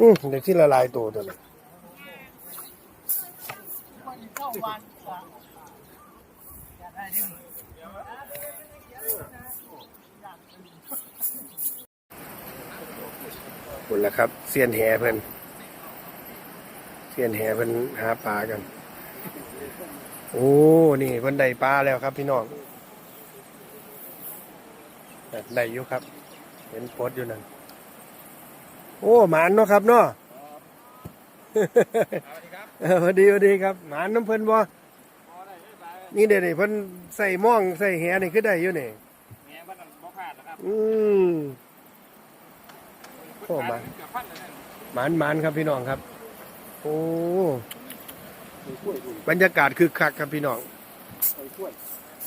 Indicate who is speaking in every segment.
Speaker 1: อืมเด็กที่ละลายตัวตัวนี้คุณละครับเสียนแหเพิ่นเสียนแหเพิ่นหาปลากัน โอ้นี่เพิ่นได้ปลาแล้วครับ พี่น้องได้อยู่ครับ เห็นโพสอยู่นั่น โอ้หมานเนาะครับเนาะเออพอดีพอดีครับ หมานน้ำเพิ่นบ่นี่เดี๋ยวนี่เพิ่นใส่หม่องใส่แหนี่คือได้อยู่นี่
Speaker 2: แหน่บ้านนั้นบ่ขาดนะครับ
Speaker 1: อืมโอ้มา
Speaker 2: เกือบพันเลยนะ
Speaker 1: หมานหมานครับพี่น้องครับ โอ้บรรยากาศคือคักครับพี่น้อง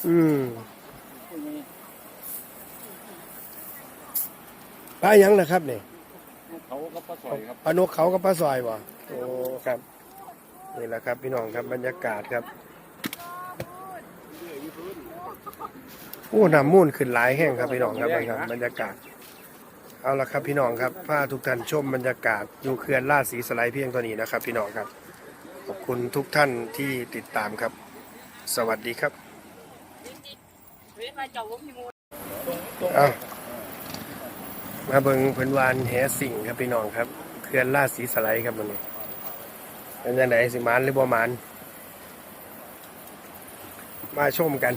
Speaker 1: อืมปลาหยังล่ะครับนี่
Speaker 2: เขาก็ปลาสอยครับ
Speaker 1: ปลานกเขากับปลาซอยบ่โอ้ครับนี่แหละครับ พี่น้องครับบรรยากาศครับโอ้น้ำมูลขึ้นหลายแห้งครับพี่น้องครับนี่ครับบรรยากาศเอาละครับพี่น้องครับพาทุกท่านชมบรรยากาศอยู่เขื่อนลาดสีสไลด์เพียงตัวนี้นะครับ พี่น้องครับ ขอบคุณทุกท่านที่ติดตามครับ สวัสดีครับ
Speaker 3: เว้นมาเจ้าผ มอยู่
Speaker 1: เอามาเบิงเพิ่นวานแหสิ่งครับพี่น้องครับเขื่อนลาดสีสไลด์ครับวันนี้เป็นยังไงสิหมานหรือบ่หมาน มาชมกัน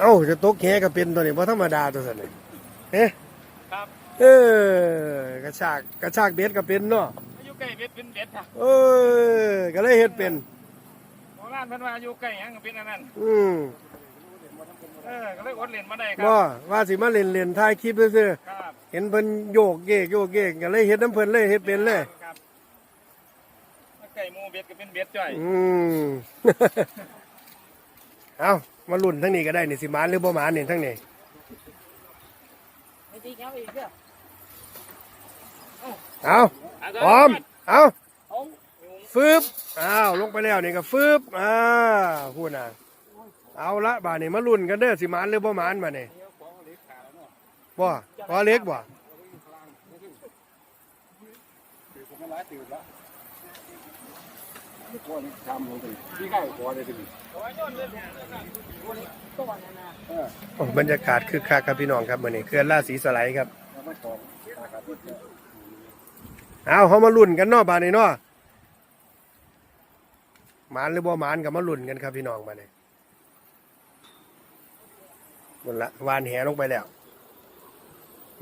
Speaker 1: เอ้าจะตกแหก็เป็นตัวนี้เพราะธรรมดาตัวสันนี่เอ๊ะ
Speaker 2: ครับ
Speaker 1: เออกระชากกระชากเบ็ดก็เป็นเนาะ
Speaker 2: อยู่ใกล้เบ็ดเป็นเบ็ดค่ะ
Speaker 1: เออก็เลยเฮ็ดเป็น
Speaker 2: โบราณเพิ่นว่าอยู่ใกล้หยังก็เป็นอันนั้น
Speaker 1: อืม
Speaker 2: เออก็เลยอดเล่นมาได้ครั
Speaker 1: บ่ว่าสิมาเล่นเล่นๆถ่ายคลิปซื่อ
Speaker 2: ครับ
Speaker 1: ๆเห็นเพิ่นโยกเยกโยกเยกก็เลยเฮ็ดน้ำเพิ่นเลยเฮ็ดเป็นเลย
Speaker 2: ครับใกล้หมู่เบ็ดก็เป็นเบ็ดจ้อย
Speaker 1: อืม เอามาลุ่นทั้งนี้ก็ได้นี่สิหมานหรือบ่หมานนี่ทั้งนี้
Speaker 3: ไม่ดีเขาอีกเด้อ
Speaker 1: เอาพร้อม เอา
Speaker 3: เอา
Speaker 1: ฟืบอ้าวลงไปแล้วนี่ก็ฟืบอ่าพูดน่ะ เอาละบ่านี้มาลุ่นกันเด้อสิหมานหรือบ่หมานมานี่บ่พอเล็กบ่
Speaker 2: พอเข้าหัวเลยทีนี้
Speaker 3: ตัวนั่นน่ะ
Speaker 1: โอ้บรรยากาศคือคักครับพี่น้องครับมื้อนี้เขื่อนราสีสไลด์ครับ เอาเฮามาลุ่นกันเนาะบานี้เนาะหมานหรือบ่หมานก็มาลุ่นกันครับพี่น้องบาดนี้ห มดละวานแหลงไปแล้ว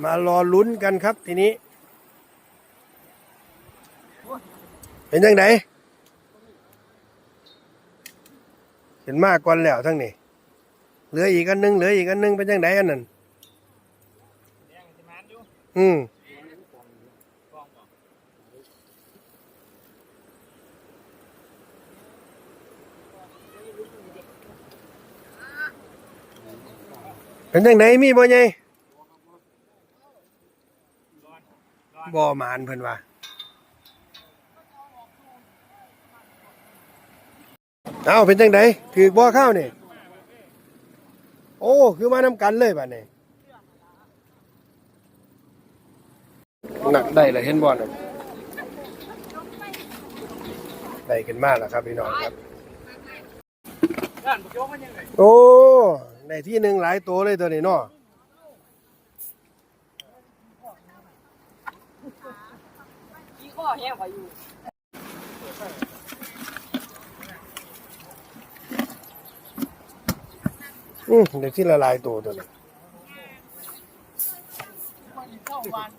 Speaker 1: มารอลุ้นกันครับทีนี้ เป็นยังไงเห็นมากก่อนแล้วทั้งนี้ เหลืออีกอันหนึงเหลืออีกอันหนึงเป็นยังไงอันนั้นอืม
Speaker 2: กองบ่
Speaker 1: เป็นยังไงมีบ่ไงบ่หมานเพิ่นว่าเอาเป็นจังไดถือบ่ข้าวนี่โอ้ คือมานำกันเลยบัดนี้หนักได้เลยเห็นบ่น่ะได้ขึ้นมาแล้วครับพี่น้องครับ
Speaker 2: ด้านบ่โยกมันยัง ไง
Speaker 1: โอ้ในที่หนึ่งหลายตัวเลยตัวนี้เนาะ
Speaker 3: ขี้ข้อแห้งกว่าอยู่
Speaker 1: อืมในที่ละลายตัวตัวนี้
Speaker 3: เจ้าวัน